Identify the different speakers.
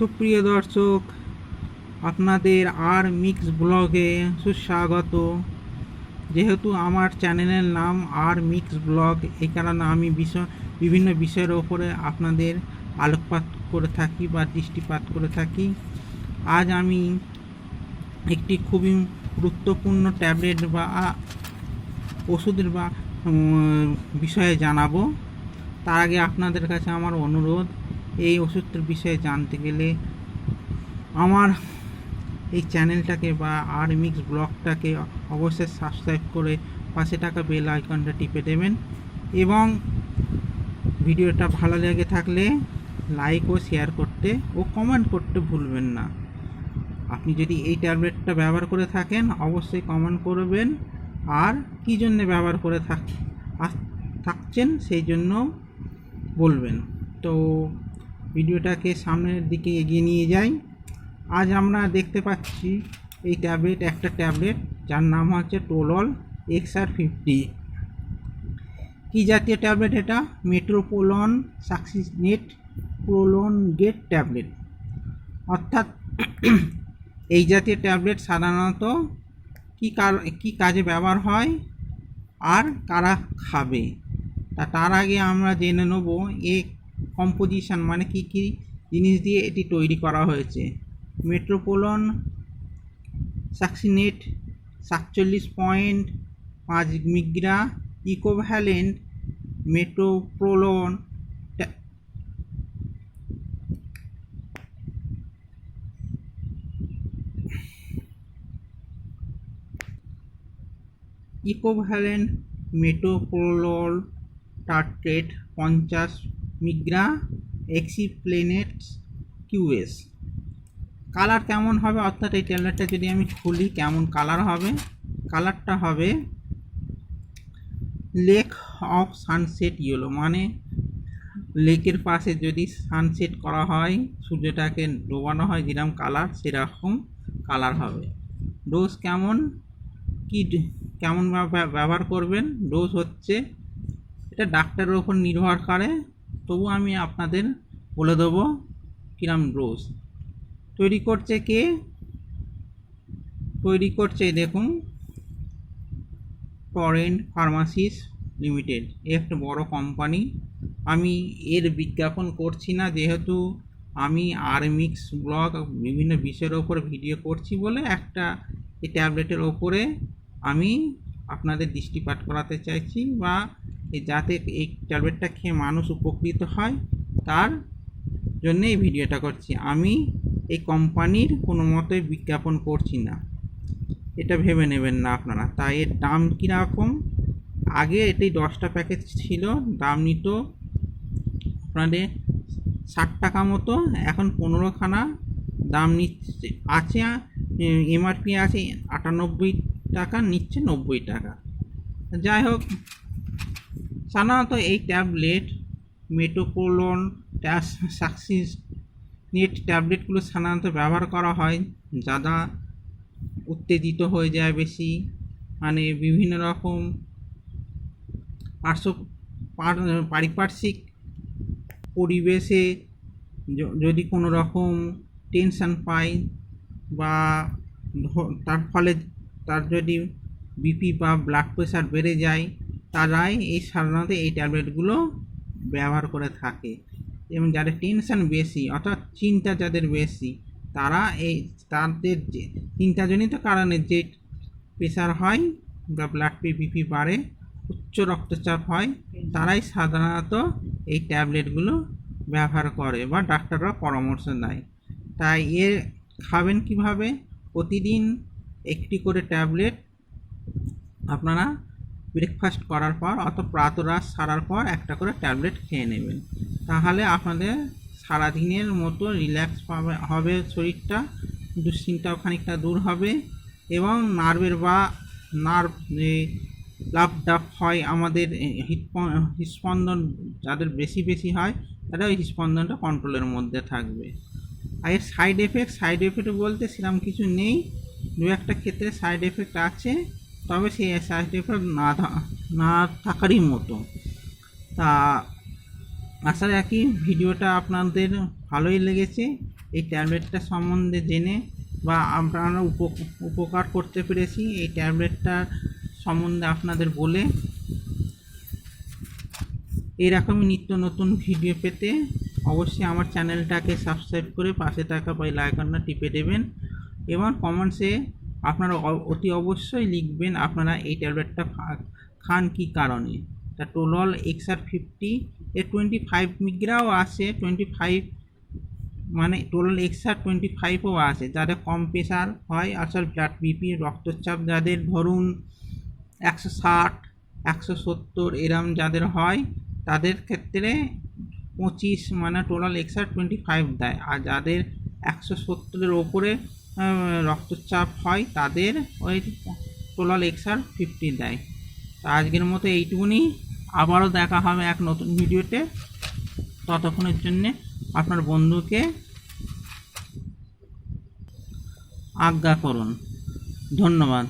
Speaker 1: সুপ্রিয় দর্শক, আপনাদের আর মিক্স ব্লগে সুস্বাগত। যেহেতু আমার চ্যানেলের নাম আর মিক্স ব্লগ এই কারণে আমি বিষয়, বিভিন্ন বিষয়ের ওপরে আপনাদের আলোকপাত করে থাকি বা দৃষ্টিপাত করে থাকি। আজ আমি একটি খুবই গুরুত্বপূর্ণ ট্যাবলেট বা ওষুধের বা বিষয়ে জানাব। তার আগে আপনাদের কাছে আমার অনুরোধ এই ওষুধটার বিষয়ে জানতে গেলে আমার এই চ্যানেলটাকে বা আর মিক্স ব্লগটাকে অবশ্যই সাবস্ক্রাইব করে পাশে টাকা বেল আইকনটা টিপে দেবেন এবং ভিডিওটা ভালো লেগে থাকলে লাইক ও শেয়ার করতে ও কমেন্ট করতে ভুলবেন না। আপনি যদি এই ট্যাবলেটটা ব্যবহার করে থাকেন, অবশ্যই কমেন্ট করবেন। আর কী জন্যে ব্যবহার করে থাক থাকছেন সেই জন্য বলবেন। তো ভিডিওটাকে সামনের দিকে এগিয়ে নিয়ে যাই। আজ আমরা দেখতে পাচ্ছি এই ট্যাবলেট, একটা ট্যাবলেট, যার নাম হচ্ছে টোলল এক্সআর ফিফটি। কী জাতীয় ট্যাবলেট এটা? Metoprolol succinate prolonged tablet. অর্থাৎ এই জাতীয় ট্যাবলেট সাধারণত কী কী কাজে ব্যবহার হয়? আর কারা খাবে? তা তার আগে আমরা জেনে নেব এ কম্পোজিশন মানে কি কি জিনিস দিয়ে এটি তৈরি করা হয়েছে? মেট্রোপোলন সাকসিনেট সাতচল্লিশ পয়েন্ট পাঁচ মিগ্রা equivalent metoprolol equivalent metoprolol tartrate পঞ্চাশ মিগ্রা এক্সিপ্লেনেটস কিউএস। কালার কেমন হবে? অর্থাৎ এই ট্যাবলেটটা যদি আমি খুলি, কেমন কালার হবে? কালারটা হবে লেক অফ সানসেট ইয়েলো মানে লেকের পাশে যদি সানসেট করা হয়, সূর্যটাকে ডোবানো হয়, যেরকম কালার, সেরকম কালার হবে। ডোজ কেমন? কি কেমন ব্যবহার করবেন? ডোজ হচ্ছে, এটা ডাক্তারের ওপর নির্ভর করে তবু আমি আপনাদের বলে দেবো, কিরম ডোজ তৈরি করছে কে? তৈরি করছে, দেখুন, টরেন্ট ফার্মাসিস লিমিটেড, একটা বড় কোম্পানি। আমি এর বিজ্ঞাপন করছি না, যেহেতু আমি আরমিক্স ব্লগ বিভিন্ন বিষয়ের ওপর ভিডিও করছি বলে একটা এই ট্যাবলেটের ওপরে আমি আপনাদের দৃষ্টিপাত করাতে চাইছি বা যাতে এই ট্যাবলেটটা খেয়ে মানুষ উপকৃত হয়, তার জন্য এই ভিডিওটা করছি। আমি এই কোম্পানির কোনো মতেই বিজ্ঞাপন করছি না। এটা ভেবে নেবেন না আপনারা। তাই এর দাম কীরকম? আগে এটি দশটা প্যাকেট ছিল, দাম নিত আপনাদের ষাট টাকা মতো। এখন পনেরোখানা দাম নিচ্ছে, আছে, এমআরপি আছে আটানব্বই টাকা, নিচ্ছে নব্বই টাকা। যাই হোক সাধারণত এই ট্যাবলেট মেটোপোলন সাকসিস নেট ট্যাবলেটগুলো সাধারণত ব্যবহার করা হয় যারা উত্তেজিত হয়ে যায় বেশি। মানে বিভিন্ন রকম পার্শ্ব পার- পারিপার্শ্বিক পরিবেশে যদি কোনো রকম টেনশন পায় বা তার ফলে তার যদি বিপি বা ব্লাড প্রেশার বেড়ে যায় তারাই এই সাধারণত এই ট্যাবলেটগুলো ব্যবহার করে থাকে। এবং যাদের টেনশন বেশি, অর্থাৎ চিন্তা যাদের বেশি, তারা এই তাদের যে চিন্তাজনিত কারণে যে প্রেশার হয় বা ব্লাড বিপি বাড়ে, উচ্চ রক্তচাপ হয়, তারাই সাধারণত এই ট্যাবলেটগুলো ব্যবহার করে বা ডাক্তাররা পরামর্শ দেয়। তাই এ খাবেন কীভাবে? প্রতিদিন একটি করে ট্যাবলেট আপনারা ব্রেকফাস্ট করার পর অত প্রাতরাশ সারার পর একটা করে ট্যাবলেট খেয়ে নেবেন। তাহলে আপনাদের সারাদিনের মতো রিল্যাক্স পাবে, হবে শরীরটা, দুশ্চিন্তাও খানিকটা দূর হবে এবং নার্ভের বা নার্ভ লাভ ডাফ হয় আমাদের হৃৎস্পন্দন যাদের বেশি বেশি হয় তারা ওই হৃৎস্পন্দনটা কন্ট্রোলের মধ্যে থাকবে। আর এর সাইড এফেক্ট সাইড এফেক্ট বলতে সেরকম কিছু নেই। দু একটা ক্ষেত্রে সাইড এফেক্ট আছে। তবে সেই সাইড এফেক্ট না না থাকারই মতো। তা আশা রাখি ভিডিওটা আপনাদের ভালোই লেগেছে। এই ট্যাবলেটটা সম্বন্ধে জেনে বা আপনারা উপ- উপকার করতে পেরেছি এই ট্যাবলেটটার সম্বন্ধে আপনাদের বলে। এরকমই নিত্য নতুন ভিডিও পেতে অবশ্যই আমার চ্যানেলটাকে সাবস্ক্রাইব করে পাশে থাকা বেল আইকনটা টিপে দেবেন এবং কমেন্টসে আপনারা অতি অবশ্যই লিখবেন আপনারা এই ট্যাবলেটটা খান কি কারণে। তা টোলল এক্সআর ফিফটি, এর টোয়েন্টি ফাইভ মিগ্রাও আছে টোয়েন্টি ফাইভ মানে টোটাল এক্সট্রা টোয়েন্টি ফাইভও আছে, যাদের কম প্রেশার হয় আসলে ব্লাড বিপি, রক্তচাপ যাদের ধরুন একশো ষাট, একশো সত্তর এরম যাদের হয়, তাদের ক্ষেত্রে পঁচিশ মানে টোটাল এক্সট্রা টোয়েন্টি ফাইভ দেয়, আর যাদের একশো সত্তরের ওপরে রক্তচাপ হয়, তাদের ওই টোলাল এক্সার ফিফটি দেয়। তো আজকের মতো এইটুকুনি। আবারও দেখা হবে এক নতুন ভিডিওতে। ততক্ষণের জন্যে আপনার বন্ধুকে আজ্ঞা করুন। ধন্যবাদ।